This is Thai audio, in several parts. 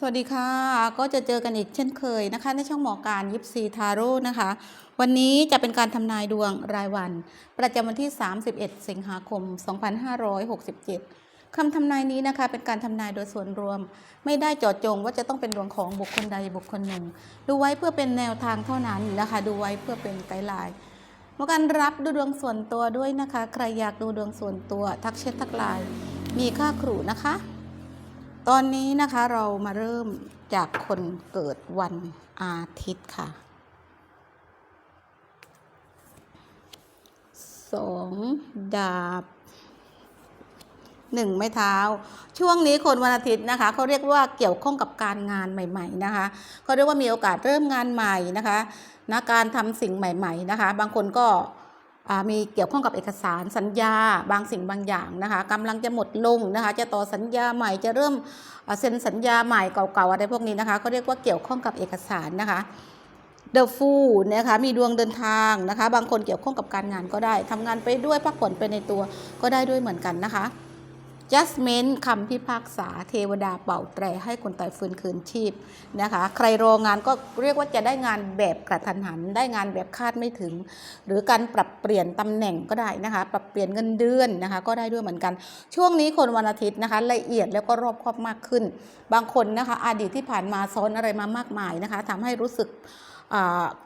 สวัสดีค่ะ ก็จะเจอกันอีกเช่นเคยนะคะ ในช่องหมอการยิปซีทาโร่นะคะ วันนี้จะเป็นการทำนายดวงรายวัน ประจำวันที่ 31 สิงหาคม 2567คำทำนายนี้นะคะ เป็นการทำนายโดยส่วนรวม ไม่ได้เจาะจงว่าจะต้องเป็นดวงของบุคคลใดบุคคลหนึ่ง ดูไว้เพื่อเป็นแนวทางเท่านั้นนะคะ ดูไว้เพื่อเป็นไกด์ไลน์หมอการรับดูดวงส่วนตัวด้วยนะคะ ใครอยากดูดวงส่วนตัว ทักแชททักไลน์มีค่าครูนะคะ ตอนนี้นะคะเรามาเริ่มจากคนเกิดวันอาทิตย์ค่ะสองดาบหนึ่งไม้เท้า ช่วงนี้คนวันอาทิตย์นะคะเขาเรียกว่าเกี่ยวข้องกับการงานใหม่ๆนะคะเขาเรียกว่ามีโอกาสเริ่มงานใหม่นะคะนะการทำสิ่งใหม่ ๆนะคะ บางคนก็ มีเกี่ยวข้องกับเอกสารสัญญาบางสิ่งบางอย่างนะคะกำลังจะหมดลงนะคะ จะต่อสัญญาใหม่จะเริ่มเซ็นสัญญาใหม่เก่าๆอะไรพวกนี้นะคะเขาเรียกว่าเกี่ยวข้องกับเอกสารนะคะเดอะฟูนะคะมีดวงเดินทางนะคะ บางคนเกี่ยวข้องกับการงานก็ได้ทำงานไปด้วยพักผ่อนไปในตัวก็ได้ด้วยเหมือนกันนะคะ judgment คำพิพากษาเทวดาเป่าแตรให้คนตายฟื้นคืนชีพนะคะ ใครรองานก็เรียกว่าจะได้งานแบบกระทันหัน ได้งานแบบคาดไม่ถึง หรือการปรับเปลี่ยนตำแหน่งก็ได้นะคะ ปรับเปลี่ยนเงินเดือนนะคะ ก็ได้ด้วยเหมือนกัน ช่วงนี้คนวันอาทิตย์นะคะ ละเอียดแล้วก็รอบคอบมากขึ้น บางคนนะคะอดีตที่ผ่านมาซ้อนอะไรมามากมายนะคะทำให้รู้สึก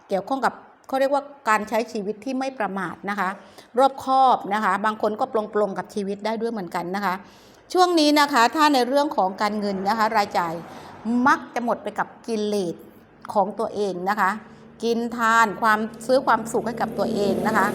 เกี่ยวข้องกับ เขาเรียกว่าการใช้ชีวิตที่ไม่ประมาทนะคะ รอบคอบนะคะ บางคนก็ปลงปลงกับชีวิตได้ด้วยเหมือนกันนะคะ ช่วงนี้นะคะถ้าในเรื่องของการเงินนะคะ รายจ่ายมักจะหมดไปกับกิเลสของตัวเองนะคะ กินทานความซื้อความสุขให้กับตัวเองนะคะ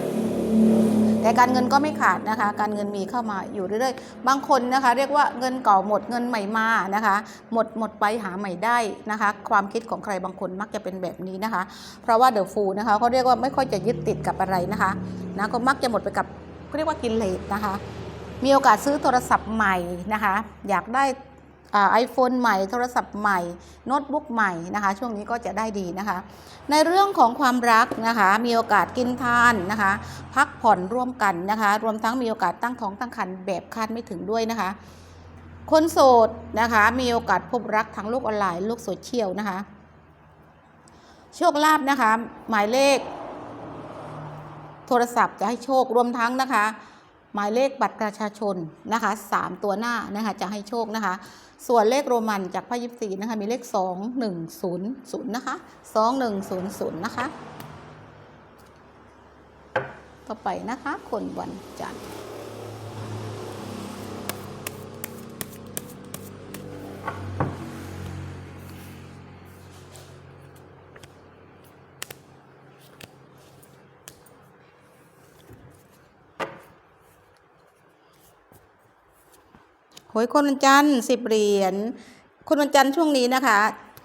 แต่การเงินก็ไม่ขาดนะคะ การเงินมีเข้ามาอยู่เรื่อยๆ บางคนนะคะ เรียกว่าเงินเก่าหมดเงินใหม่มานะคะ หมดหมดไปหาใหม่ได้นะคะ ความคิดของใครบางคนมักจะเป็นแบบนี้นะคะ เพราะว่าเดอะฟูนะคะเขาเรียกว่าไม่ค่อยจะยึดติดกับอะไรนะคะนะก็มักจะหมดไปกับเขาเรียกว่ากินเลสนะคะ มีโอกาสซื้อโทรศัพท์ใหม่นะคะ อยากได้ ไอโฟนใหม่ โทรศัพท์ใหม่ โน้ตบุ๊กใหม่นะคะ ช่วงนี้ก็จะได้ดีนะคะ ในเรื่องของความรักนะคะ มีโอกาสกินทานนะคะ พักผ่อนร่วมกันนะคะ รวมทั้งมีโอกาสตั้งท้องตั้งครรภ์แบบคาดไม่ถึงด้วยนะคะ คนโสดนะคะ มีโอกาสพบรักทางโลกออนไลน์โลกโซเชียลนะคะ โชคลาภนะคะ หมายเลข โทรศัพท์จะให้โชครวมทั้งนะคะ หมายเลขบัตรประชาชนนะคะสามตัวหน้านะคะจะให้โชคนะคะ ส่วนเลขโรมันจากพ่ยิปซีนะคะมีเลข 2100นะคะ2100นะคะ ต่อไปนะคะ คนวันจันทร์ หวยคนวันจันทร์สิบเหรียญคนวันจันทร์ช่วงนี้นะคะ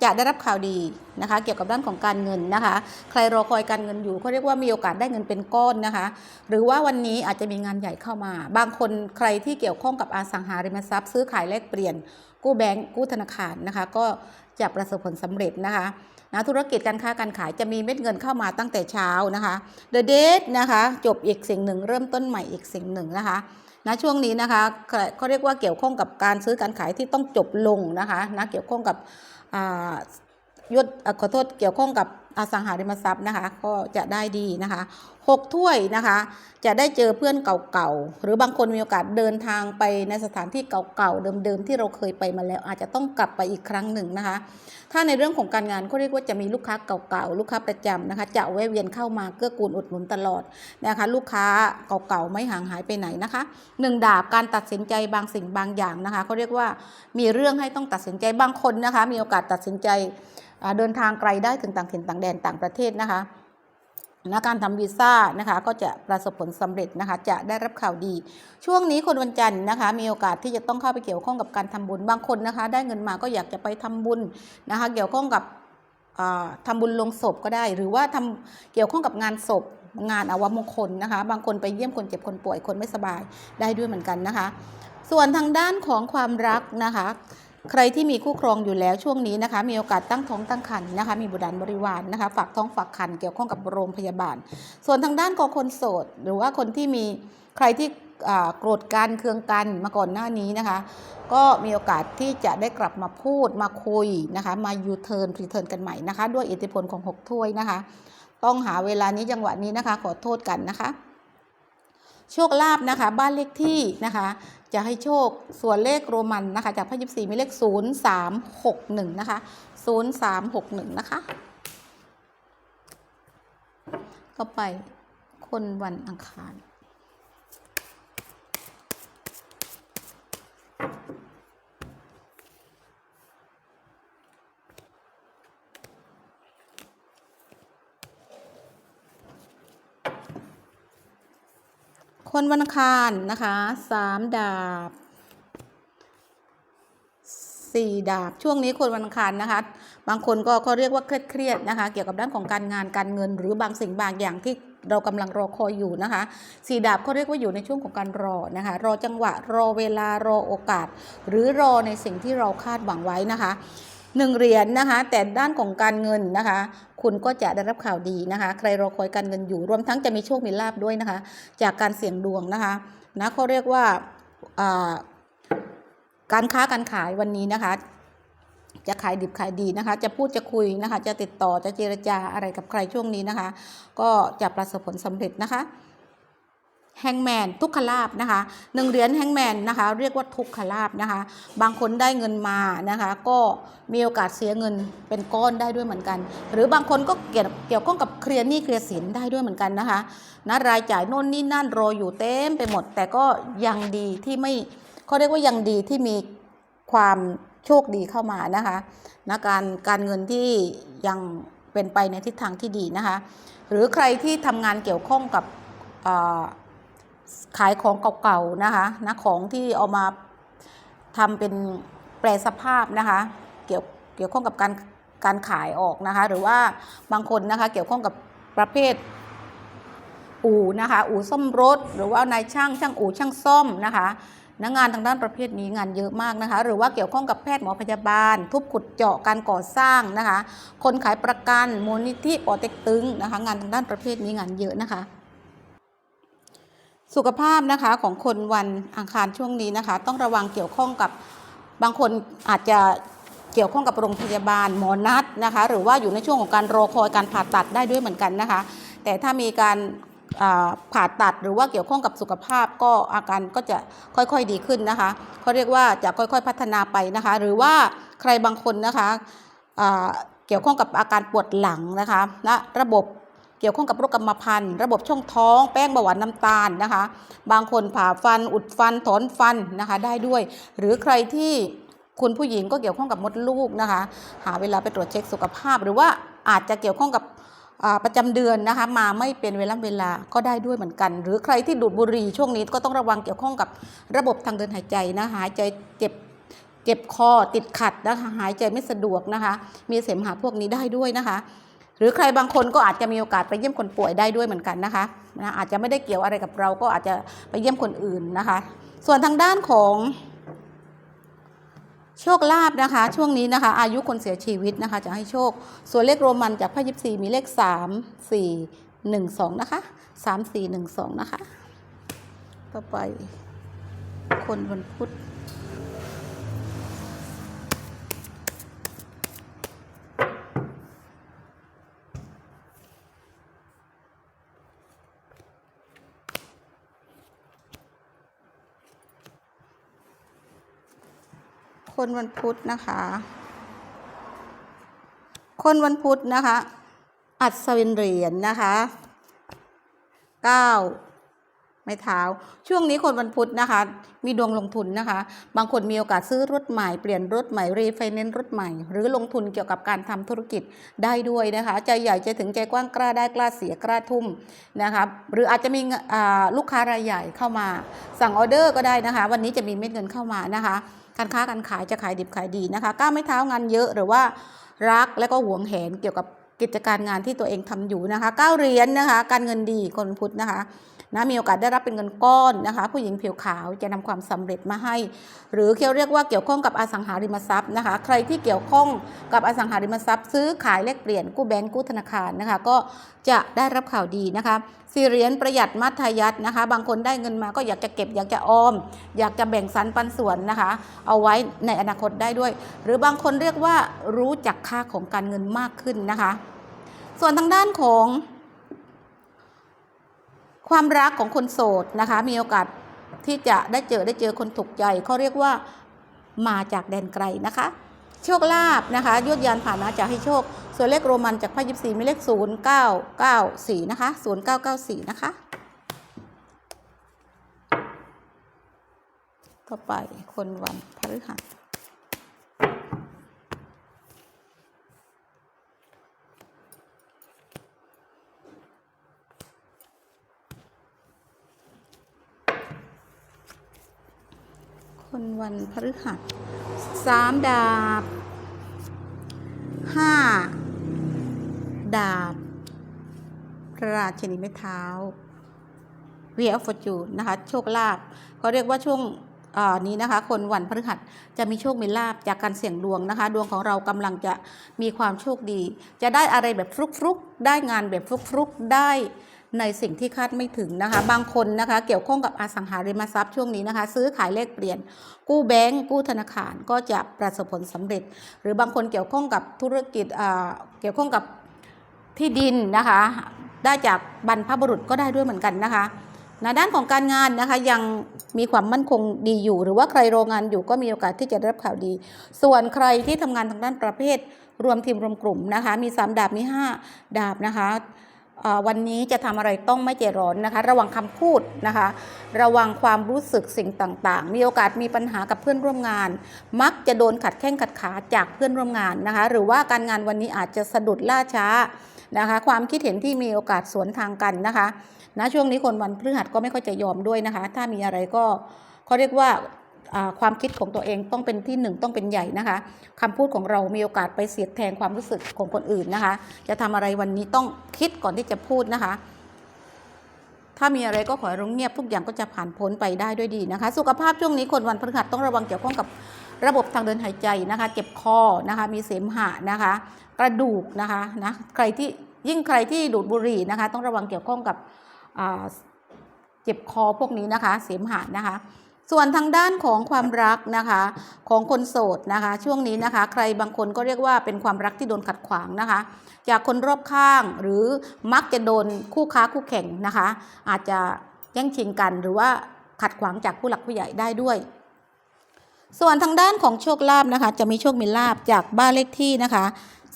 จะได้รับข่าวดีนะคะ เกี่ยวกับด้านของการเงินนะคะ ใครรอคอยการเงินอยู่เขาเรียกว่ามีโอกาสได้เงินเป็นก้อนนะคะ หรือว่าวันนี้อาจจะมีงานใหญ่เข้ามา บางคนใครที่เกี่ยวข้องกับอสังหาริมทรัพย์ ซื้อขายแลกเปลี่ยน กู้แบงก์กู้ธนาคารนะคะ ก็จะประสบผลสำเร็จนะคะนะธุรกิจการค้าการขายจะมีเม็ดเงินเข้ามาตั้งแต่เช้านะคะ The Date นะคะ จบอีกสิ่งหนึ่ง เริ่มต้นใหม่อีกสิ่งหนึ่งนะคะ นะช่วงนี้นะคะเขาเรียกว่าเกี่ยวข้องกับการซื้อการขายที่ต้องจบลงนะคะนะเกี่ยวข้องกับ ยศขอโทษเกี่ยวข้องกับอสังหาริมทรัพย์นะคะ ก็จะได้ดีนะคะหกถ้วยนะคะ จะได้เจอเพื่อนเก่าๆ หรือบางคนมีโอกาสเดินทางไปในสถานที่เก่าๆ เดิมๆ ที่เราเคยไปมาแล้ว อาจจะต้องกลับไปอีกครั้งหนึ่งนะคะ ถ้าในเรื่องของการงานเขาเรียกว่าจะมีลูกค้าเก่าๆ ลูกค้าประจำนะคะ จะแวะเวียนเข้ามาเกื้อกูลอุดหนุนตลอดนะคะ ลูกค้าเก่าๆ ไม่ห่างหายไปไหนนะคะหนึ่งดาบการตัดสินใจบางสิ่งบางอย่างนะคะเขาเรียกว่ามีเรื่องให้ต้องตัดสินใจบางคนนะคะ มีโอกาสตัดสินใจ เดินทางไกลได้ถึงต่างถิ่นต่างแดนต่างประเทศนะคะนะการทำวีซ่านะคะก็จะประสบผลสำเร็จนะคะจะได้รับข่าวดี ช่วงนี้คนวันจันทร์นะคะมีโอกาสที่จะต้องเข้าไปเกี่ยวข้องกับการทำบุญบางคนนะคะ ได้เงินมาก็อยากจะไปทำบุญนะคะเกี่ยวข้องกับอ่าทำบุญลงศพก็ได้ หรือว่าทำเกี่ยวข้องกับงานศพงานอวมงคลนะคะ บางคนไปเยี่ยมคนเจ็บคนป่วยคนไม่สบายได้ด้วยเหมือนกันนะคะ ส่วนทางด้านของความรักนะคะ ใครที่มีคู่ครองอยู่แล้วช่วงนี้นะคะ มีโอกาสตั้งท้องตั้งครรภ์นะคะ มีบุตรบริวารนะคะ ฝากท้องฝากครรภ์เกี่ยวข้องกับโรงพยาบาล ส่วนทางด้านของคนโสด หรือว่าคนที่มีใครที่โกรธกันเคืองกันมาก่อนหน้านี้นะคะ ก็มีโอกาสที่จะได้กลับมาพูดมาคุยนะคะ มายูเทิร์นรีเทิร์นกันใหม่นะคะ ด้วยอิทธิพลของ 6 ถ้วยนะคะ ต้องหาเวลานี้จังหวะนี้นะคะ ขอโทษกันนะคะ โชคลาภนะคะ บ้านเลขที่นะคะ จะให้โชคส่วนเลขโรมันนะคะ จากพระยิบสี่มีเลข 0 3 6 1 นะคะ 0 3 6 1 นะคะ ก็ไปคนวันอังคาร คนวันอังคารนะคะสามดาบสี่ดาบช่วงนี้คนวันอังคารนะคะ บางคนก็เขาเรียกว่าเครียดๆนะคะ เกี่ยวกับด้านของการงานการเงิน หรือบางสิ่งบางอย่างที่เรากำลังรอคอยอยู่นะคะสี่ดาบเขาเรียกว่าอยู่ในช่วงของการรอนะคะ รอจังหวะรอเวลารอโอกาส หรือรอในสิ่งที่เราคาดหวังไว้นะคะหนึ่งเหรียญนะคะ แต่ด้านของการเงินนะคะ คุณก็จะได้รับข่าวดีนะคะ ใครรอคอยการเงินอยู่รวมทั้งจะมีโชคมีลาบด้วยนะคะ จากการเสี่ยงดวงนะคะนะเขาเรียกว่าการค้าการขายวันนี้นะคะ จะขายดิบขายดีนะคะ จะพูดจะคุยนะคะ จะติดต่อจะเจรจาอะไรกับใครช่วงนี้นะคะ ก็จะประสบผลสำเร็จนะคะ แฮงแมนทุกขลาบนะคะหนึ่งเหรียญแฮงแมนนะคะ เรียกว่าทุกขลาบนะคะ บางคนได้เงินมานะคะ ก็มีโอกาสเสียเงินเป็นก้อนได้ด้วยเหมือนกัน หรือบางคนก็เกี่ยวเกี่ยวข้องกับเคลียร์หนี้เคลียร์สินได้ด้วยเหมือนกันนะคะนะรายจ่ายโน่นนี่นั่นรออยู่เต็มไปหมด แต่ก็ยังดีที่ไม่เขาเรียกว่ายังดีที่มีความโชคดีเข้ามานะคะนะการการเงินที่ยังเป็นไปในทิศทางที่ดีนะคะ หรือใครที่ทำงานเกี่ยวข้องกับอ่า ขายของเก่าๆนะคะนะของที่เอามาทำเป็นแปลสภาพนะคะ เกี่ยวเกี่ยวข้องกับการการขายออกนะคะ หรือว่าบางคนนะคะเกี่ยวข้องกับประเภทอู่นะคะ อู่ซ่อมรถ หรือว่านายช่างช่างอู่ช่างซ่อมนะคะนะงานทางด้านประเภทนี้งานเยอะมากนะคะ หรือว่าเกี่ยวข้องกับแพทย์หมอพยาบาล ทุบขุดเจาะการก่อสร้างนะคะ คนขายประกันมูลนิธิปอเต็กตึงนะคะ งานทางด้านประเภทนี้งานเยอะนะคะ สุขภาพนะคะของคนวันอังคารช่วงนี้นะคะ ต้องระวังเกี่ยวข้องกับบางคนอาจจะเกี่ยวข้องกับโรงพยาบาลหมอนัดนะคะ หรือว่าอยู่ในช่วงของการรอคอยการผ่าตัดได้ด้วยเหมือนกันนะคะ แต่ถ้ามีการผ่าตัดหรือว่าเกี่ยวข้องกับสุขภาพก็อาการก็จะค่อยๆดีขึ้นนะคะเขาเรียกว่าจะค่อยๆพัฒนาไปนะคะ หรือว่าใครบางคนนะคะเกี่ยวข้องกับอาการปวดหลังนะคะและระบบ เกี่ยวข้องกับโรคกรรมพันธุ์ระบบช่องท้อง แป้งเบาหวานน้ำตาลนะคะ บางคนผ่าฟัน อุดฟัน ถอนฟันนะคะ ได้ด้วย หรือใครที่คุณผู้หญิงก็เกี่ยวข้องกับมดลูกนะคะ หาเวลาไปตรวจเช็คสุขภาพ หรือว่าอาจจะเกี่ยวข้องกับประจำเดือนนะคะมาไม่เป็นเวลาเวลาก็ได้ด้วยเหมือนกัน หรือใครที่ดูดบุหรี่ช่วงนี้ก็ต้องระวังเกี่ยวข้องกับระบบทางเดินหายใจนะหายใจเจ็บเจ็บคอติดขัดนะคะหายใจไม่สะดวกนะคะ มีเสมหะพวกนี้ได้ด้วยนะคะ หรือใครบางคนก็อาจจะมีโอกาสไปเยี่ยมคนป่วยได้ด้วยเหมือนกันนะคะนะอาจจะไม่ได้เกี่ยวอะไรกับเราก็อาจจะไปเยี่ยมคนอื่นนะคะ ส่วนทางด้านของโชคลาภนะคะ ช่วงนี้นะคะ อายุคนเสียชีวิตนะคะ จะให้โชค ส่วนเลขโรมันจากพระยิบซีมีเลข 3 4 1 2 นะคะ 3 4 1 2 นะคะ ต่อไปคนวันพุธ คนวันพุธนะคะ คนวันพุธนะคะ อัศวินเหรียญนะคะเก้าไม้เท้า ช่วงนี้คนวันพุธนะคะ มีดวงลงทุนนะคะ บางคนมีโอกาสซื้อรถใหม่ เปลี่ยนรถใหม่ รีไฟแนนซ์รถใหม่ หรือลงทุนเกี่ยวกับการทำธุรกิจได้ด้วยนะคะ ใจใหญ่ใจถึงใจกว้างกล้าได้กล้าเสียกล้าทุ่มนะคะหรืออาจจะมีลูกค้ารายใหญ่เข้ามา สั่งออเดอร์ก็ได้นะคะ วันนี้จะมีเม็ดเงินเข้ามานะคะ การค้าการขายจะขายดิบขายดีนะคะก้าวไม่เท้างานเยอะหรือว่ารักและก็หวงแหนเกี่ยวกับกิจการงานที่ตัวเองทำอยู่นะคะก้าวเรียนนะคะ การเงินดีคนพุทธนะคะ นะมีโอกาสได้รับเป็นเงินก้อนนะคะ ผู้หญิงผิวขาวจะนำความสำเร็จมาให้ หรือเขาเรียกว่าเกี่ยวข้องกับอสังหาริมทรัพย์นะคะ ใครที่เกี่ยวข้องกับอสังหาริมทรัพย์ ซื้อขายแลกเปลี่ยนกู้แบงก์กู้ธนาคารนะคะ ก็จะได้รับข่าวดีนะคะสี่เหรียญประหยัดมัธยัตินะคะ บางคนได้เงินมาก็อยากจะเก็บอยากจะออม อยากจะแบ่งสรรปันส่วนนะคะ เอาไว้ในอนาคตได้ด้วย หรือบางคนเรียกว่ารู้จักค่าของการเงินมากขึ้นนะคะ ส่วนทางด้านของ ความรักของคนโสดนะคะ มีโอกาสที่จะได้เจอได้เจอคนถูกใจเขาเรียกว่ามาจากแดนไกลนะคะ โชคลาภนะคะยวดยานผ่านะจะให้โชค ส่วนเลขโรมันจากไพ่ยิบสี่มีเลขศูนย์เก้าเก้าสี่นะคะศูนย์เก้าเก้าสี่นะคะ ต่อไปคนวันพฤหัส วันพฤหัสสามดาบห้าดาบราชนีไม้เท้าเวียฟอร์จูนนะคะ โชคลาภเขาเรียกว่าช่วงอ่านี้นะคะ คนวันพฤหัสจะมีโชคมีลาบจากการเสี่ยงดวงนะคะ ดวงของเรากำลังจะมีความโชคดี จะได้อะไรแบบฟลุกๆ ได้งานแบบฟลุกๆ ได้ ในสิ่งที่คาดไม่ถึงนะคะ บางคนนะคะ เกี่ยวข้องกับอสังหาริมทรัพย์ช่วงนี้นะคะ ซื้อขายเลขเปลี่ยน กู้แบงก์กู้ธนาคารก็จะประสบผลสำเร็จ หรือบางคนเกี่ยวข้องกับธุรกิจเกี่ยวข้องกับที่ดินนะคะ ได้จากบรรพบุรุษก็ได้ด้วยเหมือนกันนะคะในะด้านของการงานนะคะยังมีความมั่นคงดีอยู่ หรือว่าใครโรงงานอยู่ก็มีโอกาสที่จะได้รับข่าวดี ส่วนใครที่ทำงานทางด้านประเภท รวมทีมรวมกลุ่มนะคะ มี 3 ดาบมี 5 ดาบนะคะ วันนี้จะทำอะไรต้องไม่ใจร้อนนะคะ ระวังคำพูดนะคะ ระวังความรู้สึกสิ่งต่างๆ มีโอกาสมีปัญหากับเพื่อนร่วมงาน มักจะโดนขัดแข้งขัดขาจากเพื่อนร่วมงานนะคะ หรือว่าการงานวันนี้อาจจะสะดุดล่าช้านะคะ ความคิดเห็นที่มีโอกาสสวนทางกันนะคะนะช่วงนี้คนวันพฤหัสก็ไม่ค่อยจะยอมด้วยนะคะ ถ้ามีอะไรก็เขาเรียกว่า ความคิดของตัวเองต้องเป็นที่หนึ่งต้องเป็นใหญ่นะคะคำพูดของเรามีโอกาสไปเสียดแทงความรู้สึกของคนอื่นนะคะ จะทำอะไรวันนี้ต้องคิดก่อนที่จะพูดนะคะ ถ้ามีอะไรก็ขอให้รู้เงียบทุกอย่างก็จะผ่านพ้นไปได้ด้วยดีนะคะ สุขภาพช่วงนี้คนวันพฤหัสต้องระวังเกี่ยวข้องกับระบบทางเดินหายใจนะคะ เจ็บคอนะคะ มีเสมหะนะคะ กระดูกนะคะนะใครที่ยิ่งใครที่ดูดบุหรี่นะคะ ต้องระวังเกี่ยวข้องกับเจ็บคอพวกนี้นะคะ เสมหะนะคะ ส่วนทางด้านของความรักนะคะของคนโสดนะคะ ช่วงนี้นะคะ ใครบางคนก็เรียกว่าเป็นความรักที่โดนขัดขวางนะคะ จากคนรอบข้างหรือมักจะโดนคู่ค้าคู่แข่งนะคะ อาจจะแย่งชิงกันหรือว่าขัดขวางจากผู้หลักผู้ใหญ่ได้ด้วย ส่วนทางด้านของโชคลาภนะคะ จะมีโชคมีลาภจากบ้านเลขที่นะคะ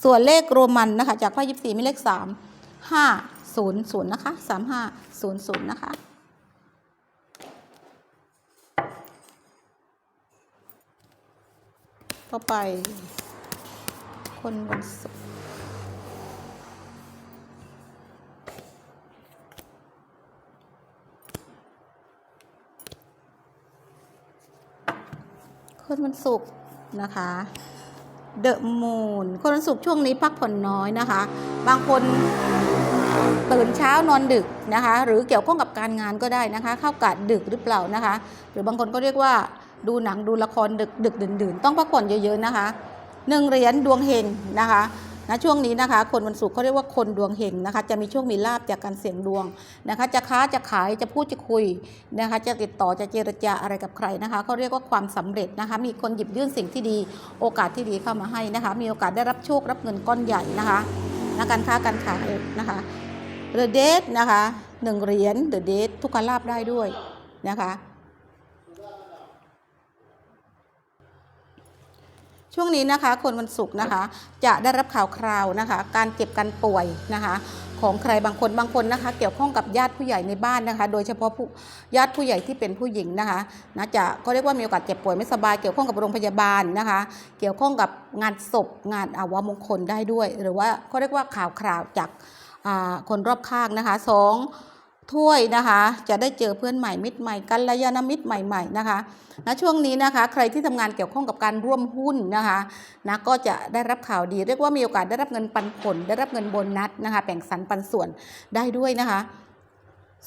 ส่วนเลขโรมันนะคะ จากไพ่ยิบสี่มีเลขสามห้าศูนย์ศูนย์นะคะสามห้าศูนย์ศูนย์นะคะ ต่อไป คนวันศุกร์คนวันศุกร์นะคะเดอะมูนคนวันศุกร์ช่วงนี้พักผ่อนน้อยนะคะ บางคนตื่นเช้านอนดึกนะคะ หรือเกี่ยวข้องกับการงานก็ได้นะคะ เข้ากะดึกหรือเปล่านะคะ หรือบางคนก็เรียกว่า ดูหนังดูละครดึกดึกดื่นดื่นๆต้องพักผ่อนเยอะๆนะคะหนึ่งเหรียญดวงเฮงนะคะนะช่วงนี้นะคะ คนวันศุกร์เขาเรียกว่าคนดวงเฮงนะคะ จะมีโชคมีลาบจากการเสี่ยงดวงนะคะ จะค้าจะขายจะพูดจะคุยนะคะ จะติดต่อจะเจรจาอะไรกับใครนะคะเขาเรียกว่าความสำเร็จนะคะ มีคนหยิบยื่นสิ่งที่ดีโอกาสที่ดีเข้ามาให้นะคะ มีโอกาสได้รับโชครับเงินก้อนใหญ่นะคะนะการค้าการขายนะคะเดอะเดทนะคะหนึ่งเหรียญเดอะเดททุกการลาบได้ด้วยนะคะ ช่วงนี้นะคะคนวันศุกร์นะคะ จะได้รับข่าวคราวนะคะ การเจ็บการป่วยนะคะ ของใครบางคนบางคนนะคะ เกี่ยวข้องกับญาติผู้ใหญ่ในบ้านนะคะ โดยเฉพาะผู้ญาติผู้ใหญ่ที่เป็นผู้หญิงนะคะนะจะก็เรียกว่ามีโอกาสเจ็บป่วยไม่สบายเกี่ยวข้องกับโรงพยาบาลนะคะ เกี่ยวข้องกับงานศพงานอาวมงคลได้ด้วย หรือว่าเขาเรียกว่าข่าวคราวจากคนรอบข้างนะคะสอง ถ้วยนะคะ จะได้เจอเพื่อนใหม่มิตรใหม่กัลยาณมิตรใหม่ๆนะคะณช่วงนี้นะคะ ใครที่ทำงานเกี่ยวข้องกับการร่วมหุ้นนะคะนะก็จะได้รับข่าวดี เรียกว่ามีโอกาสได้รับเงินปันผล ได้รับเงินโบนัสนะคะแบ่งสรรปันส่วนได้ด้วยนะคะ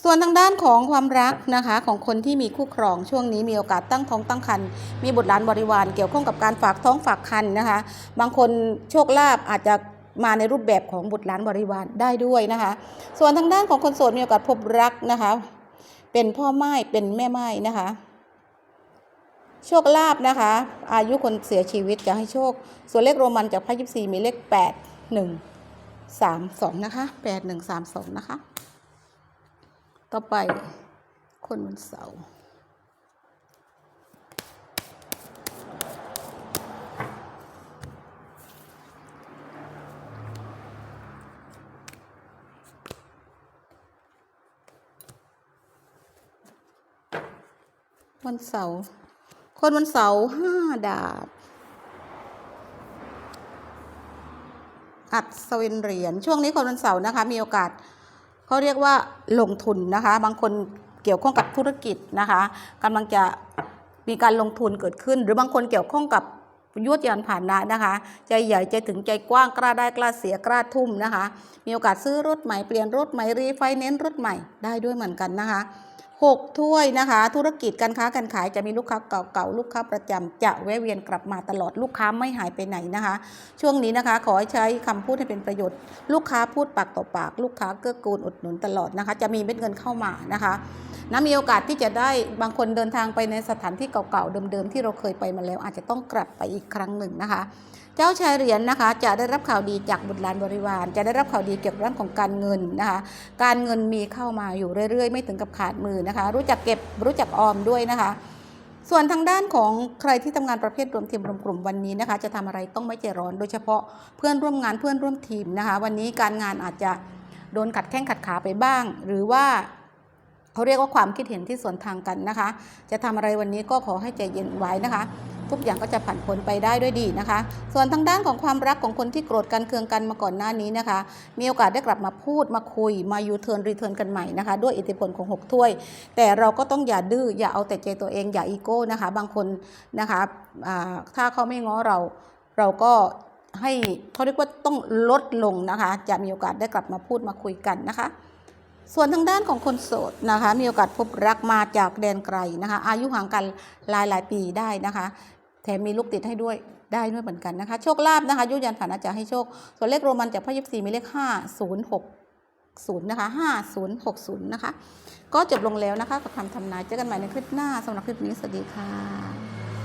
ส่วนทางด้านของความรักนะคะของคนที่มีคู่ครองช่วงนี้มีโอกาสตั้งท้องตั้งครรภ์มีบุตรหลานบริวารเกี่ยวข้องกับการฝากท้องฝากครรภ์นะคะ บางคนโชคลาภอาจจะ มาในรูปแบบของบุตรหลานบริวารได้ด้วยนะคะ ส่วนทางด้านของคนโสดมีโอกาสพบรักนะคะ เป็นพ่อไม้เป็นแม่ไม้นะคะโชคลาภนะคะ อายุคนเสียชีวิตจะให้โชค ส่วนเลขโรมันจากพระยิบซีมีเลขแปดหนึ่งสามสองนะคะแปดหนึ่งสามสองนะคะ ต่อไปคนวันเสาร์ วันเสาร์คนวันเสาร์ห้าดาบ อัศวินเหรียญช่วงนี้คนวันเสาร์นะคะ มีโอกาสเขาเรียกว่าลงทุนนะคะ บางคนเกี่ยวข้องกับธุรกิจนะคะกำลังจะมีการลงทุนเกิดขึ้น หรือบางคนเกี่ยวข้องกับยวดยานผ่านนะนะคะ ใจใหญ่ใจถึงใจกว้างกล้าได้กล้าเสียกล้าทุ่มนะคะ มีโอกาสซื้อรถใหม่เปลี่ยนรถใหม่รีไฟแนนซ์รถใหม่ได้ด้วยเหมือนกันนะคะ หกถ้วยนะคะ ธุรกิจการค้าการขายจะมีลูกค้าเก่าๆลูกค้าประจำจะแวะเวียนกลับมาตลอดลูกค้าไม่หายไปไหนนะคะ ช่วงนี้นะคะ ขอให้ใช้คำพูดให้เป็นประโยชน์ ลูกค้าพูดปากต่อปาก ลูกค้าเกื้อกูลอุดหนุนตลอดนะคะ จะมีเม็ดเงินเข้ามานะคะนะมีโอกาสที่จะได้บางคนเดินทางไปในสถานที่เก่าๆเดิมๆที่เราเคยไปมาแล้ว อาจจะต้องกลับไปอีกครั้งหนึ่งนะคะ เจ้าชายเหรียญนะคะจะได้รับข่าวดีจากบุตรหลานบริวาร จะได้รับข่าวดีเกี่ยวกับเรื่องของการเงินนะคะการเงินมีเข้ามาอยู่เรื่อยๆ ไม่ถึงกับขาดมือนะคะ รู้จักเก็บรู้จักออมด้วยนะคะส่วนทางด้านของใครที่ทำงานประเภทรวมทีมรวมกลุ่มวันนี้นะคะ จะทำอะไรต้องไม่ใจร้อน โดยเฉพาะเพื่อนร่วมงานเพื่อนร่วมทีมนะคะ วันนี้การงานอาจจะโดนขัดแข้งขัดขาไปบ้าง หรือว่าเขาเรียกว่าความคิดเห็นที่สวนทางกันนะคะ จะทำอะไรวันนี้ก็ขอให้ใจเย็นไว้นะคะ ทุกอย่างก็จะผ่านพ้นไปได้ด้วยดีนะคะ ส่วนทางด้านของความรักของคนที่โกรธกันเคืองกันมาก่อนหน้านี้นะคะ มีโอกาสได้กลับมาพูดมาคุยมายูเทิร์นรีเทิร์นกันใหม่นะคะ ด้วยอิทธิพลของ 6 ถ้วย แต่เราก็ต้องอย่าดื้ออย่าเอาแต่ใจตัวเองอย่าอีโก้นะคะ บางคนนะคะถ้าเขาไม่ง้อเราเราก็ให้เขาเรียกว่าต้องลดลงนะคะ จะมีโอกาสได้กลับมาพูดมาคุยกันนะคะ ส่วนทางด้านของคนโสดนะคะ มีโอกาสพบรักมาจากแดนไกลนะคะ อายุห่างกันหลายหลายปีได้นะคะ แถมมีลูกติดให้ด้วยได้ด้วยเหมือนกันนะคะ โชคลาภนะคะยุยันผ่านอาจจะให้โชค ส่วนเลขโรมันจากพระยิบสี่มีเลขห้าศูนย์หกศูนย์นะคะห้าศูนย์หกศูนย์นะคะ ก็จบลงแล้วนะคะกับคำทำนายเจอกันใหม่ในคลิปหน้าสำหรับคลิปนี้สวัสดีค่ะ